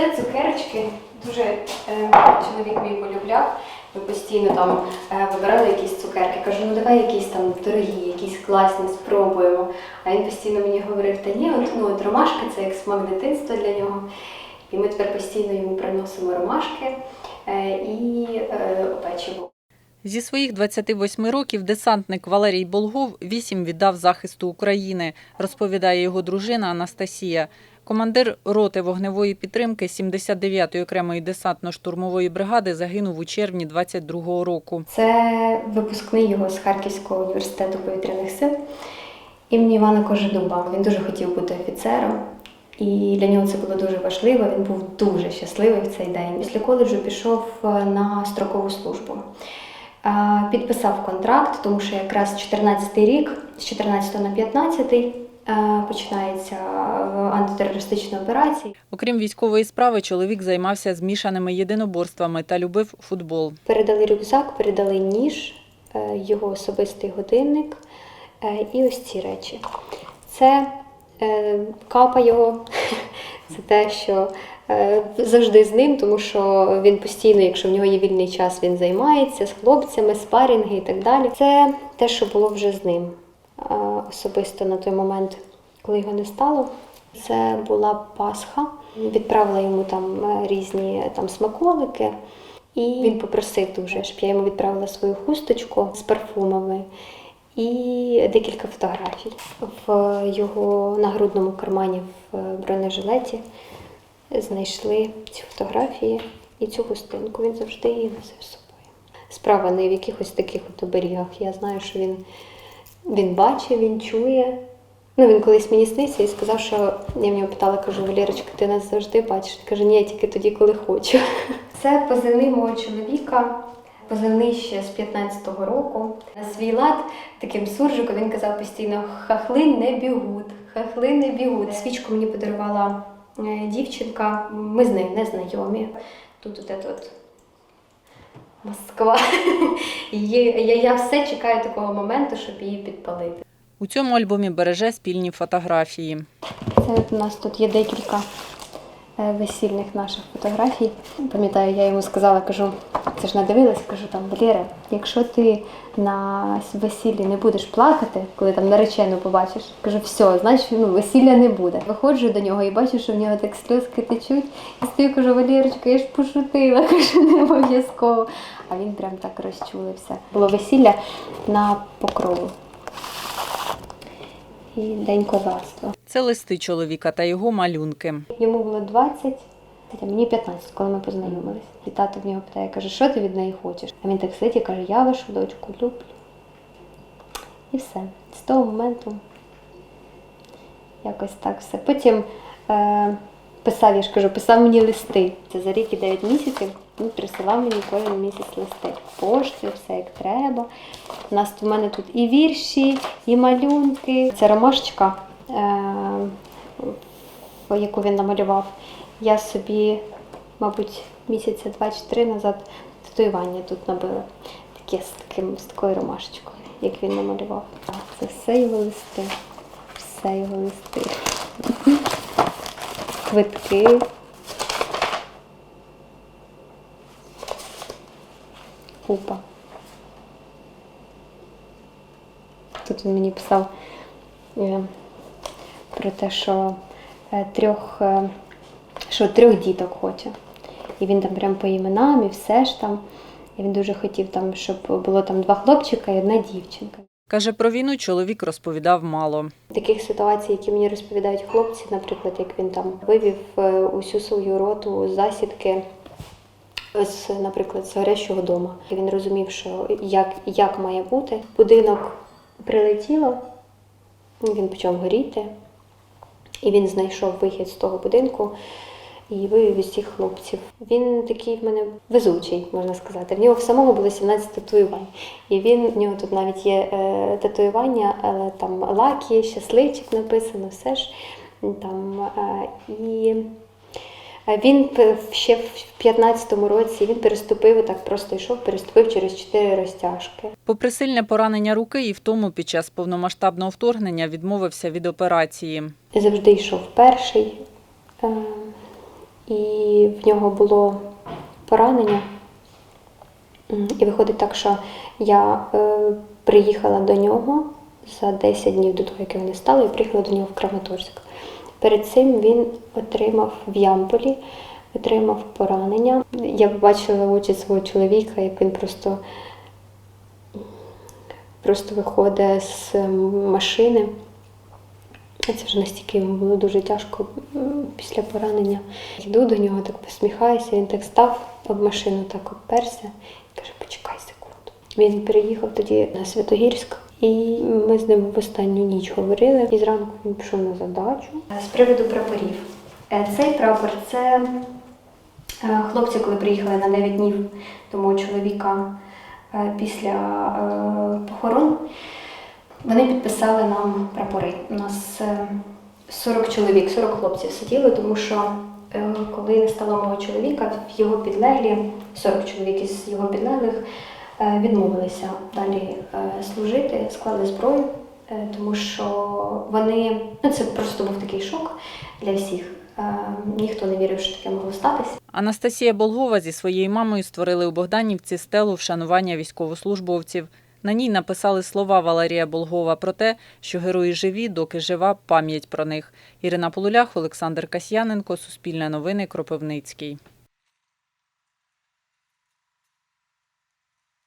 Це цукерочки. Дуже е, чоловік мій полюбляв. Ми постійно там е, вибирали якісь цукерки. Кажу, ну давай якісь там дорогі, якісь класні, спробуємо. А він постійно мені говорив, та ні, от, ну, от ромашка це як смак дитинства для нього. І ми тепер постійно йому приносимо ромашки е, і е, печиво. Зі своїх 28 років десантник Валерій Болгов вісім віддав захисту України, розповідає його дружина Анастасія. Командир роти вогневої підтримки 79-ї окремої десантно-штурмової бригади загинув у червні 22-го року. Це випускний його з Харківського університету повітряних сил імені Івана Кожедуба. Він дуже хотів бути офіцером, і для нього це було дуже важливо. Він був дуже щасливий в цей день. Після коледжу пішов е, на строкову службу. Підписав контракт, тому що якраз 14 рік, з 14 на 15 е, починається антитерористична операція. Окрім військової справи, чоловік займався змішаними єдиноборствами та любив футбол. Передали рюкзак, передали ніж, е, його особистий годинник е, і ось ці речі. Це е, капа його, це те, що е, завжди з ним, тому що він постійно, якщо в нього є вільний час, він займається з хлопцями, спарінги і так далі. Це те, що було вже з ним е, особисто на той момент, коли його не стало. Це була Пасха. Відправила йому там е, різні там смаколики. І він попросив дуже, щоб я йому відправила свою хусточку з парфумами і декілька фотографій. В його нагрудному кармані в бронежилеті знайшли ці фотографії і цю хустинку. Він завжди її носив з собою. Справа не в якихось таких от оберігах. Я знаю, що він, він бачить, він чує. Ну, він колись мені снився і сказав, що я в нього питала, кажу, Валерочка, ти нас завжди бачиш. Він каже, ні, я тільки тоді, коли хочу. Це позивний мого чоловіка, позивний ще з 15-го року. На свій лад таким суржиком він казав постійно: хахли не бігуть, хахли не бігуть. Свічку мені подарувала е, дівчинка, ми з нею не знайомі. Тут от це от Москва. Є- Я, я все чекаю такого моменту, щоб її підпалити. У цьому альбомі береже спільні фотографії. Це от у нас тут є декілька весільних наших фотографій. Пам'ятаю, я йому сказала, кажу, це ж надивилась, кажу там, Валера, якщо ти на весіллі не будеш плакати, коли там наречену побачиш, кажу, все, значить ну, весілля не буде. Виходжу до нього і бачу, що в нього так сльозки течуть. І стою, кажу, Валерочка, я ж пошутила, кажу, не обов'язково. А він прям так розчулився. Було весілля на покрову. І день козацтва. Це листи чоловіка та його малюнки. Йому було 20, а мені 15, коли ми познайомились. І тато в нього питає, каже, що ти від неї хочеш? А він так сидить і каже, я вашу дочку люблю. І все. З того моменту якось так все. Потім е, писав, я ж кажу, писав мені листи. Це за рік і 9 місяців. Він присилав мені кожен місяць листи. Поштою, все як треба. У нас у мене тут і вірші, і малюнки. Це ромашечка. Е, яку він намалював, я собі, мабуть, місяця два чи три назад татуювання тут набила. Таке з, таким, з такою ромашечкою, як він намалював. Це все його листи. Все його листи. Квитки. Купа. Тут він мені писав. Про те, що е, трьох, е, що трьох діток хоче. І він там прям по іменам і все ж там. І він дуже хотів, там, щоб було там два хлопчика і одна дівчинка. Каже, про війну чоловік розповідав мало. Таких ситуацій, які мені розповідають хлопці, наприклад, як він там вивів е, усю свою роту з засідки, з, наприклад, з горящого дому. І він розумів, що як, як має бути. Будинок прилетіло, він почав горіти, і він знайшов вихід з того будинку і вивів усіх хлопців. Він такий в мене везучий, можна сказати. В нього в самого було 17 татуювань. І він, в нього тут навіть є е, татуювання, але там лакі, щасливчик написано, все ж там. Е, і він ще в 15-му році він переступив, так просто йшов, переступив через чотири розтяжки. Попри сильне поранення руки і втому під час повномасштабного вторгнення відмовився від операції. завжди йшов перший. Е, І в нього було поранення. І виходить так, що я е, приїхала до нього за 10 днів до того, як його не стало, я приїхала до нього в Краматорськ. Перед цим він отримав в Ямполі, отримав поранення. Я побачила очі свого чоловіка, як він просто, просто виходить з машини. Це вже настільки йому було дуже тяжко після поранення. Йду до нього, так посміхаюся, він так став об машину, так обперся і каже, почекай секунду. Він переїхав тоді на Святогірськ, і ми з ним в останню ніч говорили. І зранку він пішов на задачу. З приводу прапорів. Е, Цей прапор це е, хлопці, коли приїхали на 9 днів до мого чоловіка е, після похорон. Вони підписали нам прапори. У нас е, 40 чоловік, 40 хлопців сиділи, тому що коли не стало мого чоловіка, в його підлеглі, 40 чоловік із його підлеглих відмовилися далі е, служити, склали зброю, е, тому що вони, ну це просто був такий шок для всіх. Е, Ніхто не вірив, що таке могло статися. Анастасія Болгова зі своєю мамою створили у Богданівці стелу вшанування військовослужбовців. На ній написали слова Валерія Болгова про те, що герої живі, доки жива пам'ять про них. Ірина Полулях, Олександр Касьяненко, Суспільне новини, Кропивницький.